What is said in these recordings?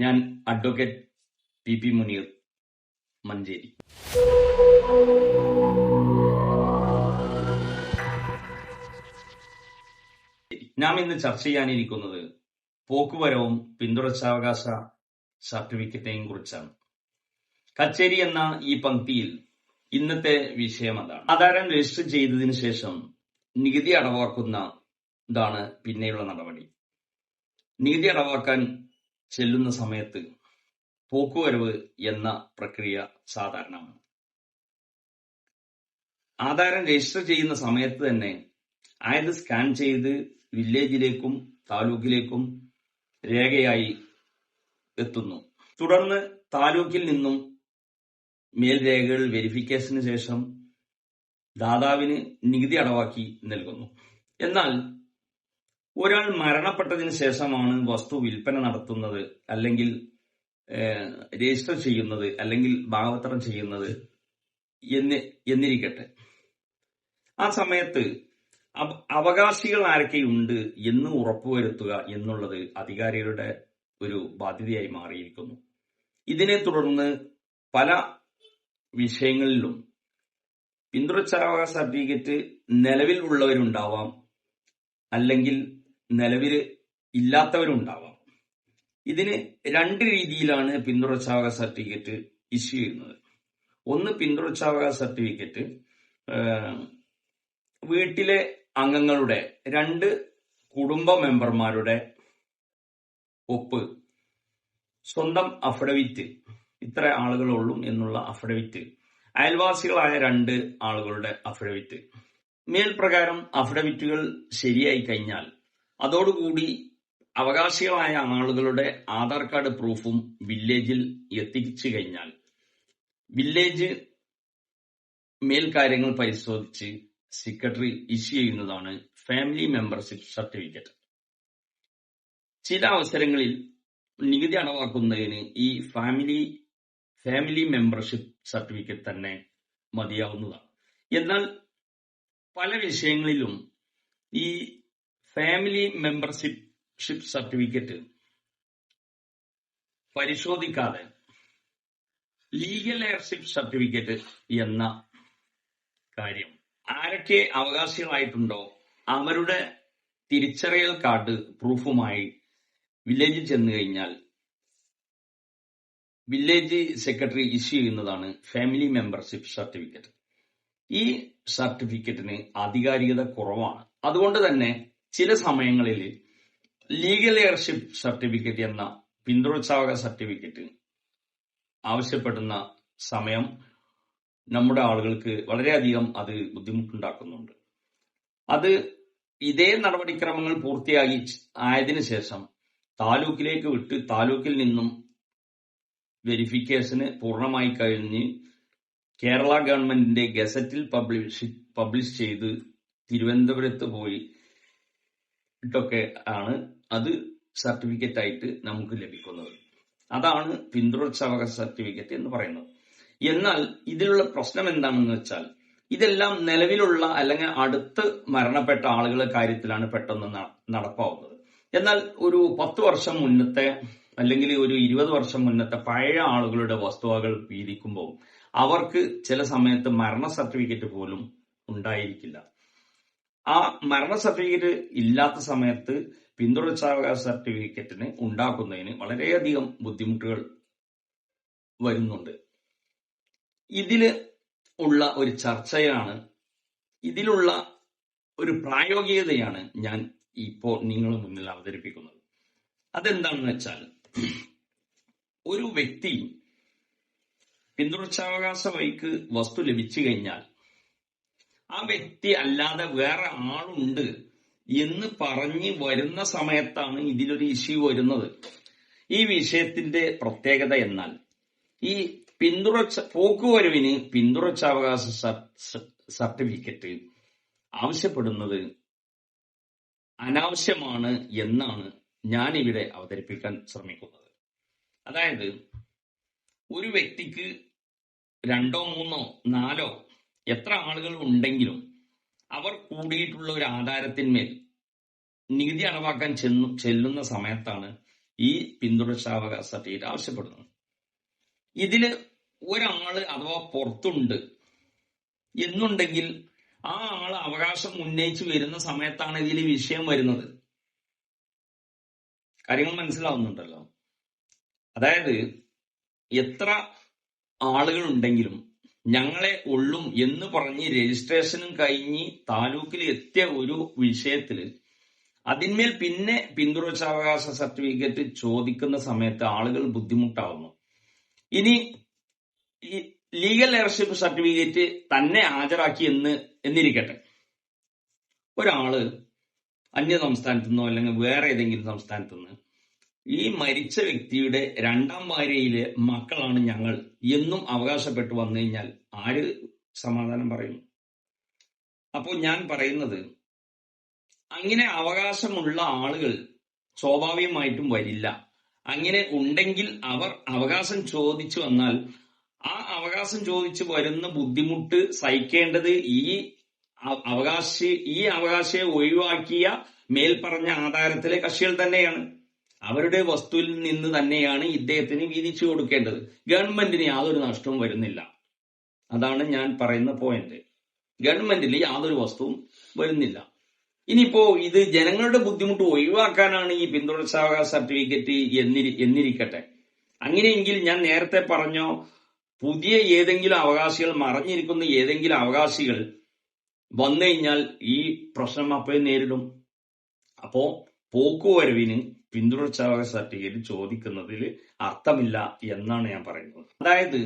ഞാൻ advocate P P Muneer Manjeri. നാം ഇന്ന് ചർച്ച ചെയ്യാനിരിക്കുന്നത് പോക്കുവരവും പിന്തുടർച്ചാവകാശ സർട്ടിഫിക്കറ്റിനെയും കുറിച്ചാണ്. കച്ചേരി എന്ന ഈ പങ്ക്തിയിൽ ഇന്നത്തെ വിഷയം അതാണ്. ആധാരം രജിസ്റ്റർ ചെയ്തതിനു ശേഷം നികുതി അടവാക്കുന്ന ഇതാണ് പിന്നെയുള്ള നടപടി. നികുതി അടവാക്കാൻ ചെല്ലുന്ന സമയത്ത് പോക്കുവരവ് എന്ന പ്രക്രിയ സാധാരണമാണ്. ആധാരം രജിസ്റ്റർ ചെയ്യുന്ന സമയത്ത് തന്നെ ആയത് സ്കാൻ ചെയ്ത് വില്ലേജിലേക്കും താലൂക്കിലേക്കും രേഖയായി എത്തുന്നു. തുടർന്ന് താലൂക്കിൽ നിന്നും മേൽരേഖകൾ വെരിഫിക്കേഷന് ശേഷം ദാതാവിന് നികുതി അടവാക്കി നൽകുന്നു. എന്നാൽ ഒരാൾ മരണപ്പെട്ടതിന് ശേഷമാണ് വസ്തു വിൽപ്പന നടത്തുന്നത് അല്ലെങ്കിൽ രജിസ്റ്റർ ചെയ്യുന്നത് അല്ലെങ്കിൽ ഭാഗപത്രം ചെയ്യുന്നത് എന്ന് എന്നിരിക്കട്ടെ. ആ സമയത്ത് അവകാശികൾ അവകാശികൾ ആരൊക്കെയുണ്ട് എന്ന് ഉറപ്പുവരുത്തുക എന്നുള്ളത് അധികാരികളുടെ ഒരു ബാധ്യതയായി മാറിയിരിക്കുന്നു. ഇതിനെ തുടർന്ന് പല വിഷയങ്ങളിലും പിന്തുടർച്ചാവകാശ സർട്ടിഫിക്കറ്റ് നിലവിൽ ഉള്ളവരുണ്ടാവാം അല്ലെങ്കിൽ നിലവിൽ ഇല്ലാത്തവരുണ്ടാവാം. ഇതിന് രണ്ട് രീതിയിലാണ് പിന്തുടർച്ചാവകാശ സർട്ടിഫിക്കറ്റ് ഇഷ്യൂ ചെയ്യുന്നത്. ഒന്ന് പിന്തുടർച്ചാവകാശ സർട്ടിഫിക്കറ്റ് വീട്ടിലെ അംഗങ്ങളുടെ രണ്ട് കുടുംബ മെമ്പർമാരുടെ ഒപ്പ് സ്വന്തം അഫിഡവിറ്റ് ഇത്ര ആളുകളുള്ളൂ എന്നുള്ള അഫിഡവിറ്റ് അയൽവാസികളായ രണ്ട് ആളുകളുടെ അഫിഡവിറ്റ് മേൽപ്രകാരം അഫിഡവിറ്റുകൾ ശരിയായി കഴിഞ്ഞാൽ അതോടുകൂടി അവകാശികളായ ആളുകളുടെ ആധാർ കാർഡ് പ്രൂഫും വില്ലേജിൽ എത്തിച്ചു കഴിഞ്ഞാൽ വില്ലേജ് മേൽക്കാര്യങ്ങൾ പരിശോധിച്ച് സെക്രട്ടറി ഇഷ്യൂ ചെയ്യുന്നതാണ് ഫാമിലി മെമ്പർഷിപ്പ് സർട്ടിഫിക്കറ്റ്. ചില അവസരങ്ങളിൽ നികുതി അടവാക്കുന്നതിന് ഈ ഫാമിലി ഫാമിലി മെമ്പർഷിപ്പ് സർട്ടിഫിക്കറ്റ് തന്നെ മതിയാവുന്നതാണ്. എന്നാൽ പല വിഷയങ്ങളിലും ഈ ഫാമിലി മെമ്പർഷിപ്പ് സർട്ടിഫിക്കറ്റ് പരിശോധിക്കാതെ ലീഗൽ എയർഷിപ്പ് സർട്ടിഫിക്കറ്റ് എന്ന കാര്യം ആരൊക്കെ അവകാശികളായിട്ടുണ്ടോ അവരുടെ തിരിച്ചറിയൽ കാർഡ് പ്രൂഫുമായി വില്ലേജിൽ ചെന്ന് കഴിഞ്ഞാൽ വില്ലേജ് സെക്രട്ടറി ഇഷ്യൂ ചെയ്യുന്നതാണ് ഫാമിലി മെമ്പർഷിപ്പ് സർട്ടിഫിക്കറ്റ് ഈ സർട്ടിഫിക്കറ്റിന് ആധികാരികത കുറവാണ്. അതുകൊണ്ട് തന്നെ ചില സമയങ്ങളിൽ ലീഗൽ എയർഷിപ്പ് സർട്ടിഫിക്കറ്റ് എന്ന പിന്തുടർച്ചാവകാശ സർട്ടിഫിക്കറ്റ് ആവശ്യപ്പെടുന്ന സമയം നമ്മുടെ ആളുകൾക്ക് വളരെയധികം അത് ബുദ്ധിമുട്ടുണ്ടാക്കുന്നുണ്ട്. അത് ഇതേ നടപടിക്രമങ്ങൾ പൂർത്തിയാക്കി ആയതിനു ശേഷം താലൂക്കിലേക്ക് വിട്ട് താലൂക്കിൽ നിന്നും വെരിഫിക്കേഷന് പൂർണമായി കഴിഞ്ഞ് കേരള ഗവൺമെന്റിന്റെ ഗസറ്റിൽ പബ്ലിഷ് പബ്ലിഷ് ചെയ്ത് തിരുവനന്തപുരത്ത് പോയി ഇട്ടൊക്കെ ആണ് അത് സർട്ടിഫിക്കറ്റ് ആയിട്ട് നമുക്ക് ലഭിക്കുന്നത്. അതാണ് പിന്തുടർച്ചാവകാശ സർട്ടിഫിക്കറ്റ് എന്ന് പറയുന്നത്. എന്നാൽ ഇതിലുള്ള പ്രശ്നം എന്താണെന്ന് വെച്ചാൽ ഇതെല്ലാം നിലവിലുള്ള അല്ലെങ്കിൽ അടുത്ത് മരണപ്പെട്ട ആളുകളുടെ കാര്യത്തിലാണ് പെട്ടെന്ന് നടപ്പാവുന്നത്. എന്നാൽ ഒരു പത്ത് വർഷം മുന്നത്തെ അല്ലെങ്കിൽ ഒരു ഇരുപത് വർഷം മുന്നത്തെ പഴയ ആളുകളുടെ വസ്തുവകൾ വീതിക്കുമ്പോൾ അവർക്ക് ചില സമയത്ത് മരണ സർട്ടിഫിക്കറ്റ് പോലും ഉണ്ടായിരിക്കില്ല. ആ മരണ സർട്ടിഫിക്കറ്റ് ഇല്ലാത്ത സമയത്ത് പിന്തുടർച്ചാവകാശ സർട്ടിഫിക്കറ്റിന് ഉണ്ടാക്കുന്നതിന് വളരെയധികം ബുദ്ധിമുട്ടുകൾ വരുന്നുണ്ട്. ഇതിൽ ഉള്ള ഒരു ചർച്ചയാണ് ഇതിലുള്ള ഒരു പ്രായോഗികതയാണ് ഞാൻ ഇപ്പോൾ നിങ്ങളുടെ മുന്നിൽ അവതരിപ്പിക്കുന്നത്. അതെന്താണെന്ന് വെച്ചാൽ ഒരു വ്യക്തി പിന്തുടർച്ചാവകാശ വഴിക്ക് വസ്തു ലഭിച്ചു കഴിഞ്ഞാൽ ആ വ്യക്തി അല്ലാതെ വേറെ ആളുണ്ട് എന്ന് പറഞ്ഞ് വരുന്ന സമയത്താണ് ഇതിലൊരു ഇഷ്യൂ വരുന്നത്. ഈ വിഷയത്തിന്റെ പ്രത്യേകത എന്നാൽ ഈ പിന്തുടർച്ച പോക്കുവരവിന് പിന്തുടർച്ചാവകാശ സർ- സർട്ടിഫിക്കറ്റ് ആവശ്യപ്പെടുന്നത് അനാവശ്യമാണ് എന്നാണ് ഞാൻ ഇവിടെ അവതരിപ്പിക്കാൻ ശ്രമിക്കുന്നത്. അതായത് ഒരു വ്യക്തിക്ക് രണ്ടോ മൂന്നോ നാലോ എത്ര ആളുകൾ ഉണ്ടെങ്കിലും അവർ കൂടിയിട്ടുള്ള ഒരു ആധാരത്തിന്മേൽ നികുതി അടവാക്കാൻ ചെന്നു ചെല്ലുന്ന സമയത്താണ് ഈ പിന്തുടർച്ചാവകാശ സർട്ടിഫിക്കറ്റ് ആവശ്യപ്പെടുന്നത്. ഇതിൽ ഒരാൾ അഥവാ പുറത്തുണ്ട് എന്നുണ്ടെങ്കിൽ ആ ആൾ അവകാശം ഉന്നയിച്ചു വരുന്ന സമയത്താണ് ഇതിൽ വിഷയം വരുന്നത്. കാര്യങ്ങൾ മനസ്സിലാവുന്നുണ്ടല്ലോ. അതായത് എത്ര ആളുകൾ ഉണ്ടെങ്കിലും ഞങ്ങളെ ഉള്ളും എന്ന് പറഞ്ഞ് രജിസ്ട്രേഷനും കഴിഞ്ഞ് താലൂക്കിൽ എത്തിയ ഒരു വിഷയത്തിൽ അതിന്മേൽ പിന്നെ പിന്തുടർച്ചാവകാശ സർട്ടിഫിക്കറ്റ് ചോദിക്കുന്ന സമയത്ത് ആളുകൾ ബുദ്ധിമുട്ടാവുന്നു. ഇനി ലീഗൽ എയർഷിപ്പ് സർട്ടിഫിക്കറ്റ് തന്നെ ഹാജരാക്കി എന്ന് എന്നിരിക്കട്ടെ. ഒരാൾ അന്യ സംസ്ഥാനത്തു നിന്നോ അല്ലെങ്കിൽ വേറെ ഏതെങ്കിലും സംസ്ഥാനത്തു നിന്ന് ഈ മരിച്ച വ്യക്തിയുടെ രണ്ടാം ഭാര്യയിലെ മക്കളാണ് ഞങ്ങൾ എന്നും അവകാശപ്പെട്ടു വന്നു കഴിഞ്ഞാൽ ആര് സമാധാനം പറയും? അപ്പോൾ ഞാൻ പറയുന്നത് അങ്ങനെ അവകാശമുള്ള ആളുകൾ സ്വാഭാവികമായിട്ടും വരില്ല. അങ്ങനെ ഉണ്ടെങ്കിൽ അവർ അവകാശം ചോദിച്ചു വന്നാൽ ആ അവകാശം ചോദിച്ചു വരുന്ന ബുദ്ധിമുട്ട് സഹിക്കേണ്ടത് ഈ അവകാശി ഈ അവകാശിയെ ഒഴിവാക്കിയ മേൽപ്പറഞ്ഞ ആധാരത്തിലെ കക്ഷികൾ തന്നെയാണ്. അവരുടെ വസ്തുവിൽ നിന്ന് തന്നെയാണ് ഇദ്ദേഹത്തിന് വീതിച്ചു കൊടുക്കേണ്ടത്. ഗവൺമെന്റിന് യാതൊരു നഷ്ടവും വരുന്നില്ല. അതാണ് ഞാൻ പറയുന്ന പോയിന്റ് ഗവൺമെന്റിന് യാതൊരു വസ്തുവും വരുന്നില്ല. ഇനിയിപ്പോ ഇത് ജനങ്ങളുടെ ബുദ്ധിമുട്ട് ഒഴിവാക്കാനാണ് ഈ പിന്തുടർച്ചാവകാശ സർട്ടിഫിക്കറ്റ് എന്നിരി എന്നിരിക്കട്ടെ. അങ്ങനെയെങ്കിൽ ഞാൻ നേരത്തെ പറഞ്ഞോ പുതിയ ഏതെങ്കിലും അവകാശികൾ മറഞ്ഞിരിക്കുന്ന ഏതെങ്കിലും അവകാശികൾ വന്നു കഴിഞ്ഞാൽ ഈ പ്രശ്നം അപ്പോഴും നേരിടും. അപ്പോ പോക്കുവരവിന് പിന്തുടർച്ചാവകാശ സർട്ടിഫിക്കറ്റ് ചോദിക്കുന്നതിൽ അർത്ഥമില്ല എന്നാണ് ഞാൻ പറയുന്നത്. അതായത്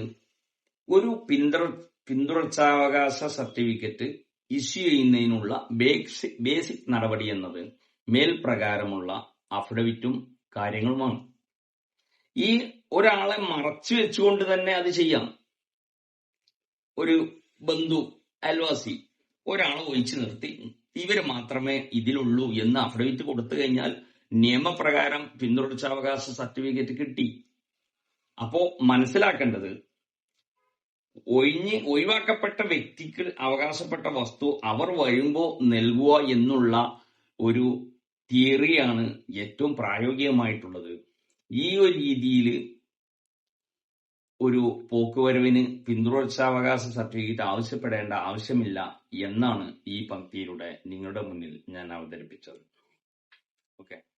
ഒരു പിന്തുടർ പിന്തുടർച്ചാവകാശ സർട്ടിഫിക്കറ്റ് ഇഷ്യൂ ചെയ്യുന്നതിനുള്ള ബേസിക് ബേസിക് നടപടി എന്നത് മേൽപ്രകാരമുള്ള അഫിഡവിറ്റും കാര്യങ്ങളുമാണ്. ഈ ഒരാളെ മറച്ചു വെച്ചുകൊണ്ട് തന്നെ അത് ചെയ്യാം. ഒരു ബന്ധു അയൽവാസി ഒരാളെ ഒഴിച്ചു നിർത്തി. ഇവർ മാത്രമേ ഇതിലുള്ളൂ എന്ന് അഫിഡവിറ്റ് കൊടുത്തു കഴിഞ്ഞാൽ നിയമപ്രകാരം പിന്തുടർച്ചാവകാശ സർട്ടിഫിക്കറ്റ് കിട്ടി. അപ്പോ മനസ്സിലാക്കേണ്ടത് ഒഴിഞ്ഞ് ഒഴിവാക്കപ്പെട്ട വ്യക്തിക്ക് അവകാശപ്പെട്ട വസ്തു അവർ വരുമ്പോ നൽകുക എന്നുള്ള ഒരു തിയറിയാണ് ഏറ്റവും പ്രായോഗികമായിട്ടുള്ളത്. ഈ ഒരു രീതിയിൽ ഒരു പോക്കുവരവിന് പിന്തുടർച്ചാവകാശ സർട്ടിഫിക്കറ്റ് ആവശ്യപ്പെടേണ്ട ആവശ്യമില്ല എന്നാണ് ഈ പങ്ക്തിയിലൂടെ നിങ്ങളുടെ മുന്നിൽ ഞാൻ അവതരിപ്പിച്ചത്. ഓക്കെ